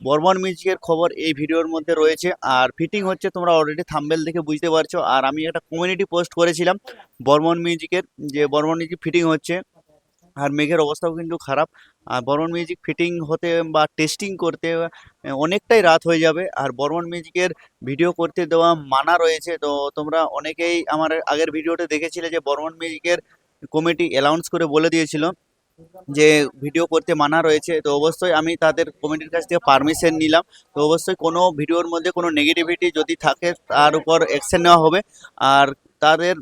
বর্মন মিউজিকের খবর এই ভিডিওর মধ্যে রয়েছে। আর ফিটিং হচ্ছে, তোমরা অলরেডি থাম্বেল দেখে বুঝতে পারছ। আর আমি একটা কমিউনিটি পোস্ট করেছিলাম বর্মন মিউজিকের, যে বর্মন মিউজিক ফিটিং হচ্ছে। আর মেঘের অবস্থাও কিন্তু খারাপ। আর বর্মন মিউজিক ফিটিং হতে বা টেস্টিং করতে অনেকটাই রাত হয়ে যাবে। আর বর্মন মিউজিকের ভিডিও করতে দেওয়া মানা রয়েছে। তো তোমরা অনেকেই আমার আগের ভিডিওতে দেখেছিলে যে বর্মন মিউজিকের কমিটি অ্যালাউন্স করে বলে দিয়েছিল। যে ভিডিও করতে মানা রয়েছে, তো অবশ্যই আমি তাদের কমিটির কাছ থেকে পারমিশন নিলাম। তো অবশ্যই কোনো ভিডিওর মধ্যে কোনো নেগেটিভিটি যদি থাকে, তার উপর অ্যাকশন নেওয়া হবে। আর তাদের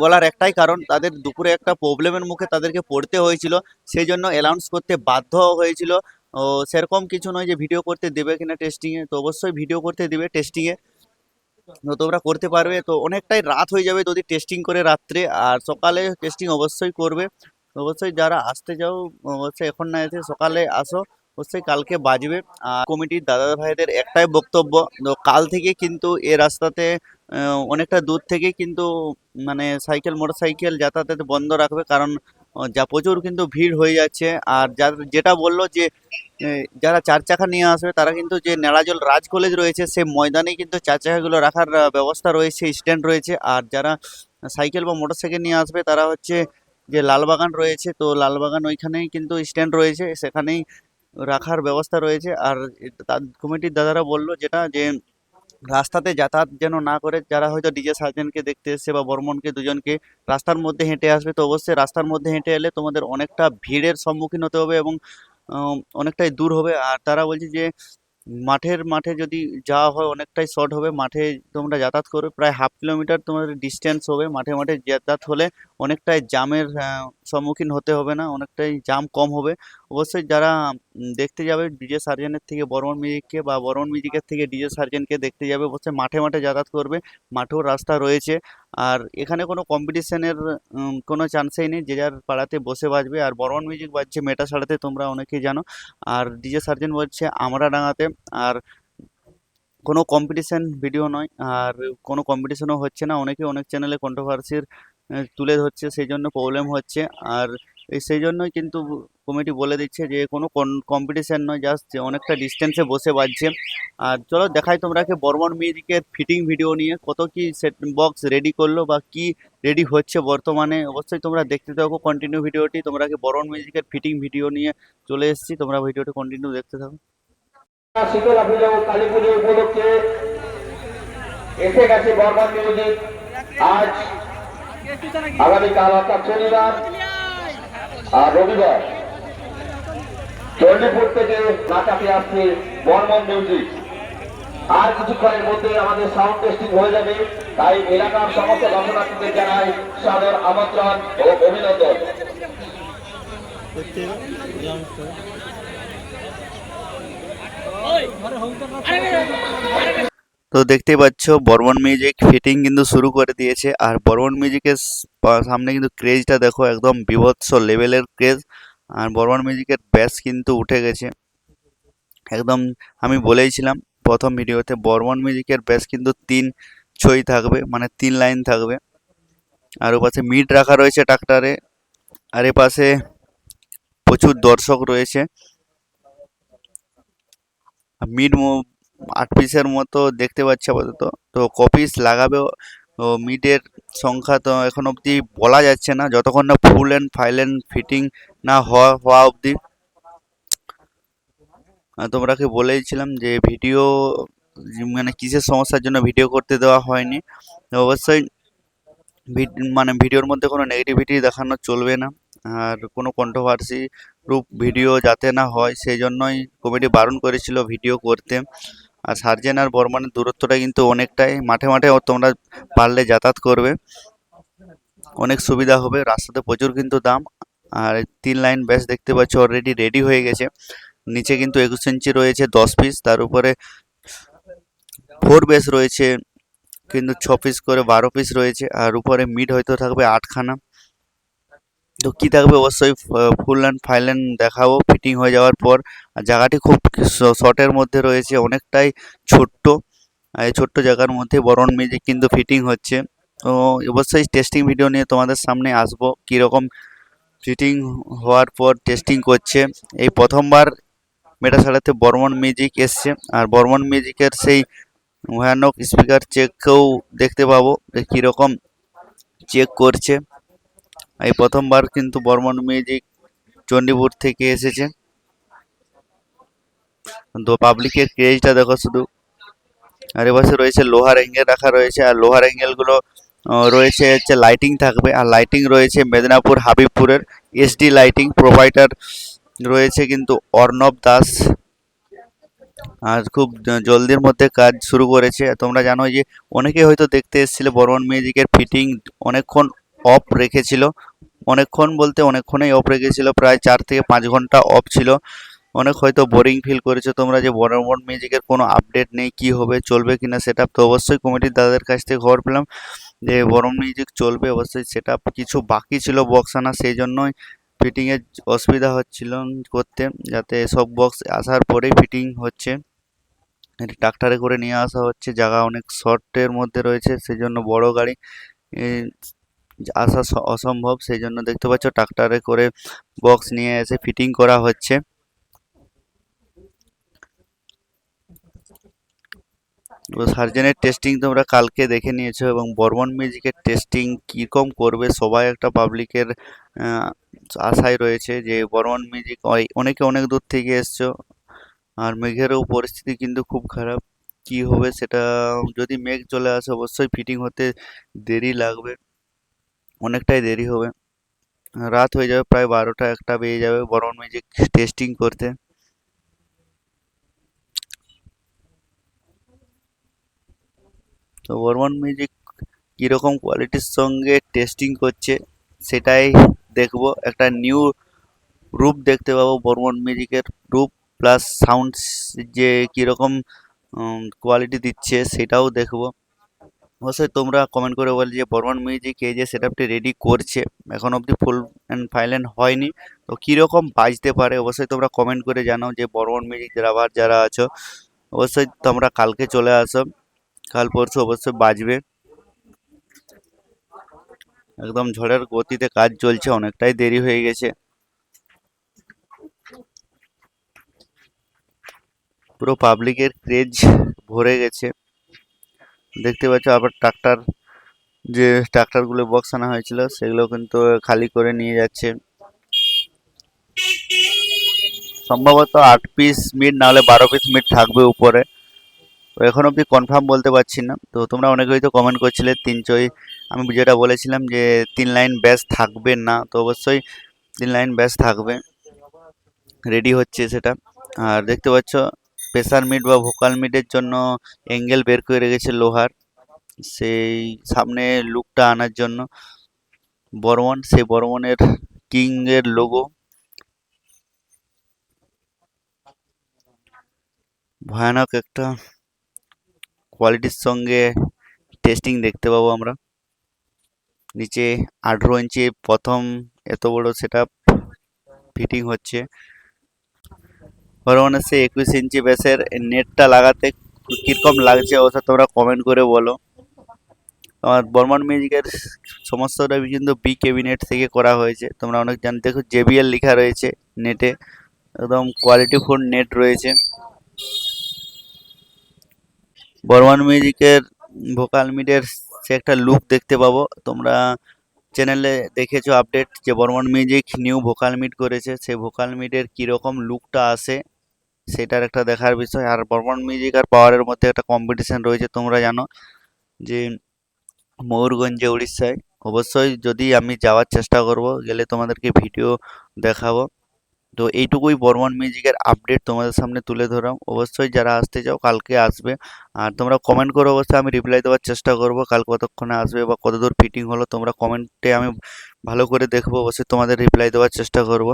বলার একটাই কারণ, তাদের দুপুরে একটা প্রবলেমের মুখে তাদেরকে পড়তে হয়েছিল সেই জন্য অ্যালাউন্স করতে বাধ্য হয়েছিল। ও সেরকম কিছু নয় যে ভিডিও করতে দেবে কিনা টেস্টিংয়ে তো অবশ্যই ভিডিও করতে দেবে টেস্টিংয়ে তোমরা করতে পারবে, তো অনেকটাই রাত হয়ে যাবে যদি টেস্টিং করে রাত্রে, আর সকালে টেস্টিং অবশ্যই করবে। অবশ্যই যারা আসতে যাও অবশ্যই এখন না এসে সকালে আসো, অবশ্যই কালকে বাজবে। আর কমিটির দাদা ভাইদের একটাই বক্তব্য কাল থেকে কিন্তু এ রাস্তাতে অনেকটা দূর থেকে কিন্তু মানে সাইকেল মোটর সাইকেল যাতায়াত বন্ধ রাখবে, কারণ যা প্রচুর কিন্তু ভিড় হয়ে যাচ্ছে। আর যার, যেটা বলল যে যারা চার চাকা নিয়ে আসবে, তারা কিন্তু যে নেড়াজল রাজ কলেজ রয়েছে, সে ময়দানে কিন্তু চার চাকাগুলো রাখার ব্যবস্থা রয়েছে, স্ট্যান্ড রয়েছে। আর যারা সাইকেল বা মোটর সাইকেল নিয়ে আসবে, তারা হচ্ছে যে লালবাগান রয়েছে, তো লালবাগান ওইখানেই কিন্তু স্ট্যান্ড রয়েছে, সেখানেই রাখার ব্যবস্থা রয়েছে। আর কমিটির দাদারা বলল যেটা যে রাস্তাতে যাতায়াত যেন না করে, যারা হয়তো ডিজে সার্জেনকে দেখতে এসছে বা বর্মনকে দুজনকে, রাস্তার মধ্যে হেঁটে আসবে, তো অবশ্যই রাস্তার মধ্যে হেঁটে এলে তোমাদের অনেকটা ভিড়ের সম্মুখীন হতে হবে এবং অনেকটাই দূর হবে। আর তারা বলছে যে মাঠের মাঠে যদি যাওয়া হয়, অনেকটাই শর্ট হবে। মাঠে তোমরা যাতায়াত করবে প্রায় হাফ কিলোমিটার তোমাদের ডিস্টেন্স হবে। মাঠে মাঠে যাতায়াত হলে অনেকটাই জামের সম্মুখীন হতে হবে না, অনেকটাই জাম কম হবে। অবশ্যই যারা দেখতে যাবে ডিজে সার্জেনের থেকে, বর্মন মিউজিককে বা বর্মন মিউজিকের থেকে ডিজে সার্জেনকে দেখতে যাবে, অবশ্যই মাঠে মাঠে যাতায়াত করবে। মাঠেও রাস্তা রয়েছে। আর এখানে কোনো কম্পিটিশনের কোনো চান্সেই নেই। যে যার পাড়াতে বসে বাজবে। আর বর্মন মিউজিক বাজছে মেটা সাড়াতে তোমরা অনেকেই জানো। আর ডিজে সার্জেন বাজছে আমরা ডাঙাতে। আর কোনো কম্পিটিশান ভিডিও নয়। আর কোনো কম্পিটিশনও হচ্ছে না। অনেকে অনেক চ্যানেলে কন্ট্রোভার্সির তুলে ধরছে। সেই জন্য প্রবলেম হচ্ছে। আর এই সেই জন্যই কিন্তু কমিটি বলে দিচ্ছে যে, কোনো কম্পিটিশন নয় জাস্ট অনেকটা ডিস্টেন্সে বসে বাজছে। আর চলো দেখাই তোমরাকে বর্মন মিউজিকের ফিটিং ভিডিও নিয়ে, কত কি সেট বক্স রেডি করল বা কি রেডি হচ্ছে বর্তমানে। অবশ্যই তোমরা দেখতে থাকো কন্টিনিউ ভিডিওটি তোমরাকে বর্মন মিউজিকের ফিটিং ভিডিও নিয়ে চলে এসেছি। তোমরা ভিডিওটি কন্টিনিউ দেখতে থাকো। আজ আগামীকাল অর্থাৎ শনিবার। আর রবিবার চণ্ডীপুর থেকে নাচাতে আসছে বর্মন মিউজিক। আর কিছুক্ষণের মধ্যে আমাদের সাউন্ড টেস্টিং হয়ে যাবে, তাই এলাকার সমস্ত দর্শনার্থীদের জানাই সাদর আমন্ত্রণ ও অভিনন্দন। তো দেখতেই পাচ্ছ, বর্মন মিউজিক ফিটিং কিন্তু শুরু করে দিয়েছে। আর বর্মন মিউজিকের সামনে কিন্তু ক্রেজটা দেখো, একদম বিভৎস লেভেলের ক্রেজ আর বর্মন মিউজিকের ব্যাস কিন্তু উঠে গেছে। একদম আমি বলেইছিলাম প্রথম ভিডিওতে বর্মন মিউজিকের ব্যাস কিন্তু তিন ছই থাকবে মানে তিন লাইন থাকবে। আর ও পাশে মিড রাখা রয়েছে ট্রাক্টরে আর এ পাশে প্রচুর দর্শক রয়েছে। মিড আট পিসের মতো দেখতে পাচ্ছি আপাতত। তো কপিস লাগাবে মিডের সংখ্যা তো এখন অবধি বলা যাচ্ছে না। যতক্ষণ না full and final and fitting না হওয়া হওয়া অবধি। তোমরাকে বলেইছিলাম যে ভিডিও মানে কিসের সমস্যার জন্য ভিডিও করতে দেওয়া হয়নি? অবশ্যই মানে ভিডিওর মধ্যে কোনো নেগেটিভিটি দেখানো চলবে না। আর কোনো কন্ট্রোভার্সি রূপ ভিডিও যাতে না হয়, সেই জন্যই কমিটি বারণ করেছিল ভিডিও করতে। আর সার্জেন আর বর্মানের দূরত্বটা কিন্তু অনেকটাই, মাঠে মাঠে তোমরা পারলে যাতায়াত করবে। অনেক সুবিধা হবে, রাস্তাতে প্রচুর কিন্তু দাম। আর তিন লাইন ব্যাস দেখতে পাচ্ছ অলরেডি রেডি হয়ে গেছে। নিচে কিন্তু একুশ ইঞ্চি রয়েছে দশ পিস তার উপরে ফোর বেস রয়েছে, কিন্তু ছ পিস করে বারো পিস রয়েছে। আর উপরে মিড হয়তো থাকবে আটখানা। তো কি থাকবে? অবশ্যই ফুল অ্যান্ড ফাইল দেখাবো। ফিটিং হয়ে যাওয়ার পর জায়গাটি খুব শর্টের মধ্যে রয়েছে, অনেকটাই ছোট্ট। এই ছোট্ট জায়গার মধ্যে বরণ মিউজিক কিন্তু ফিটিং হচ্ছে। তো অবশ্যই টেস্টিং ভিডিও নিয়ে তোমাদের সামনে আসব, কীরকম ফিটিং হওয়ার পর টেস্টিং করছে। এই প্রথমবার মেটাসাড়াতে বর্মন মিউজিক এসছে, আর বর্মন মিউজিকের সেই ভয়ানক স্পিকার চেককেও দেখতে পাবো যে কীরকম চেক করছে। এই প্রথমবার কিন্তু বর্মন মিউজিক চণ্ডীপুর থেকে এসেছে। তো পাবলিকের ক্রেজটা দেখো শুধু। আর এপাশে রয়েছে লোহার অ্যাঙ্গেল রাখা রয়েছে, আর লোহার অ্যাঙ্গেলগুলো রয়েছে হচ্ছে লাইটিং থাকবে। আর লাইটিং রয়েছে মেদিনীপুর হাবিবপুরের এসডি লাইটিং প্রোভাইডার রয়েছে কিন্তু অর্ণব দাস। আর খুব জলদির মধ্যে কাজ শুরু করেছে। তোমরা জানো যে অনেকে হয়তো দেখতে এসেছিলে বর্মন মিউজিকের ফিটিং অনেকক্ষণ অফ রেখেছিল। অনেকক্ষণ বলতে অনেকক্ষণই অফ রেখেছিল প্রায় চার থেকে পাঁচ ঘণ্টা অফ ছিল। অনেক হয়তো বোরিং ফিল করেছ তোমরা যে বর্মন মিউজিকের কোনো আপডেট নেই, কি হবে, চলবে কিনা সেটা তো অবশ্যই কমিটির দাদাদের কাছ থেকে খবর পেলাম যে বর্মন মিউজিক চলবে, অবশ্যই সেটা কিছু বাকি ছিল বক্স আনা, সেই জন্যই ফিটিংয়ের অসুবিধা হচ্ছিল করতে, যাতে সব বক্স আসার পরেই ফিটিং হচ্ছে। ট্রাক্টরে করে নিয়ে আসা হচ্ছে, জায়গা অনেক শর্টের মধ্যে রয়েছে, সেই জন্য বড় গাড়ি আসা অসম্ভব সেই জন্য দেখতে পাচ্ছ ট্রাক্টরে করে বক্স নিয়ে এসে ফিটিং করা হচ্ছে। সার্জেনের টেস্টিং তোমরা কালকে দেখে নিয়েছো এবং বর্মন মিউজিকের টেস্টিং কীরকম করবে সবাই একটা পাবলিকের আশায় রয়েছে যে বর্মন মিউজিক অনেকে অনেক দূর থেকে এসছো আর মেঘেরও পরিস্থিতি কিন্তু খুব খারাপ। কি হবে সেটা যদি মেঘ চলে আসে অবশ্যই ফিটিং হতে দেরি লাগবে। অনেকটাই দেরি হবে। রাত হয়ে যাবে, প্রায় বারোটা, একটা বেজে যাবে। বর্মন মিউজিক টেস্টিং করতে। তো বর্মন মিউজিক কীরকম কোয়ালিটির সঙ্গে টেস্টিং করছে, সেটাই দেখব। একটা নিউ রূপ দেখতে পাবো বর্মন মিউজিকের রূপ প্লাস সাউন্ড যে কীরকম কোয়ালিটি দিচ্ছে, সেটাও দেখব। অবশ্যই তোমরা কমেন্ট করে বলে যে, বর্মন মিউজিক এই যে সেটআপটি রেডি করছে, এখন অবধি ফুল অ্যান্ড ফাইলেন্ট হয়নি। তো কীরকম বাজতে পারে অবশ্যই তোমরা কমেন্ট করে জানাও যে, বর্মন মিউজিক রাভার যারা আছো, অবশ্যই তোমরা কালকে চলে আসো। কাল পরশু অবশ্যই বাজবে। একদম ঝড়ের গতিতে কাজ চলছে, অনেকটাই দেরি হয়ে গেছে। পুরো পাবলিকের ক্রেজ ভরে গেছে। দেখতে পাচ্ছ আবার ট্রাক্টর যে ট্রাক্টরগুলো বক্স আনা হয়েছিল, সেগুলো কিন্তু খালি করে নিয়ে যাচ্ছে। সম্ভবত আট পিস মিট নাহলে বারো পিস মিট থাকবে উপরে। এখন অবধি কনফার্ম বলতে পারছি না। তো তোমরা অনেকে হয়তো কমেন্ট করছিলে, তিন চই, আমি যেটা বলেছিলাম যে তিন লাইন ব্যাস থাকবে না, তো অবশ্যই তিন লাইন ব্যাস থাকবে। রেডি হচ্ছে সেটা। আর দেখতে পাচ্ছ প্রেসার মিট বা ভোকাল মিটের জন্য অ্যাঙ্গেল বের করে রেখেছে লোহার। সেই সামনে লুকটা আনার জন্য। বর্মন, সেই বর্মনের কিংয়ের লোগো ভয়ানক একটা কোয়ালিটির সঙ্গে টেস্টিং দেখতে পাবো আমরা। নিচে আঠেরো ইঞ্চি প্রথম এত বড় সেট ফিটিং হচ্ছে। বর্মনের সেই একুশ ইঞ্চি ব্যাসের নেটটা লাগাতে কীরকম লাগছে অবশ্য তোমরা কমেন্ট করে বলো। আর বর্মন মিউজিকের সমস্তটা কিন্তু বি ক্যাবিনেট থেকে করা হয়েছে। তোমরা অনেক জান, দেখো জেবিএল লেখা রয়েছে নেটে। একদম কোয়ালিটি ফোন নেট রয়েছে। বর্মন মিউজিকের ভোকাল মিডের সে একটা লুক দেখতে পাবো। তোমরা চ্যানেলে দেখেছ আপডেট যে Barman music new vocal meet করেছে। সেই ভোকাল মিটের কীরকম লুকটা আসে। সেটার একটা দেখার বিষয়। আর বর্মন মিউজিক আর পাওয়ারের মধ্যে একটা কম্পিটিশন রয়েছে, তোমরা জানো যে ময়ূরগঞ্জে উড়িষ্যায়। অবশ্যই যদি আমি যাওয়ার চেষ্টা করব, গেলে তোমাদেরকে ভিডিও দেখাবো। তো এইটুকুই বর্মন মিউজিকের আপডেট তোমাদের সামনে তুলে ধরলাম। অবশ্যই যারা আসতে চাও, কালকে আসবে। আর তোমরা কমেন্ট করো অবশ্যই আমি রিপ্লাই দেওয়ার চেষ্টা করব, কাল কতক্ষণে আসবে বা কতদূর ফিটিং হলো, তোমরা কমেন্টে আমি ভালো করে দেখব, অবশ্যই তোমাদের রিপ্লাই দেওয়ার চেষ্টা করব।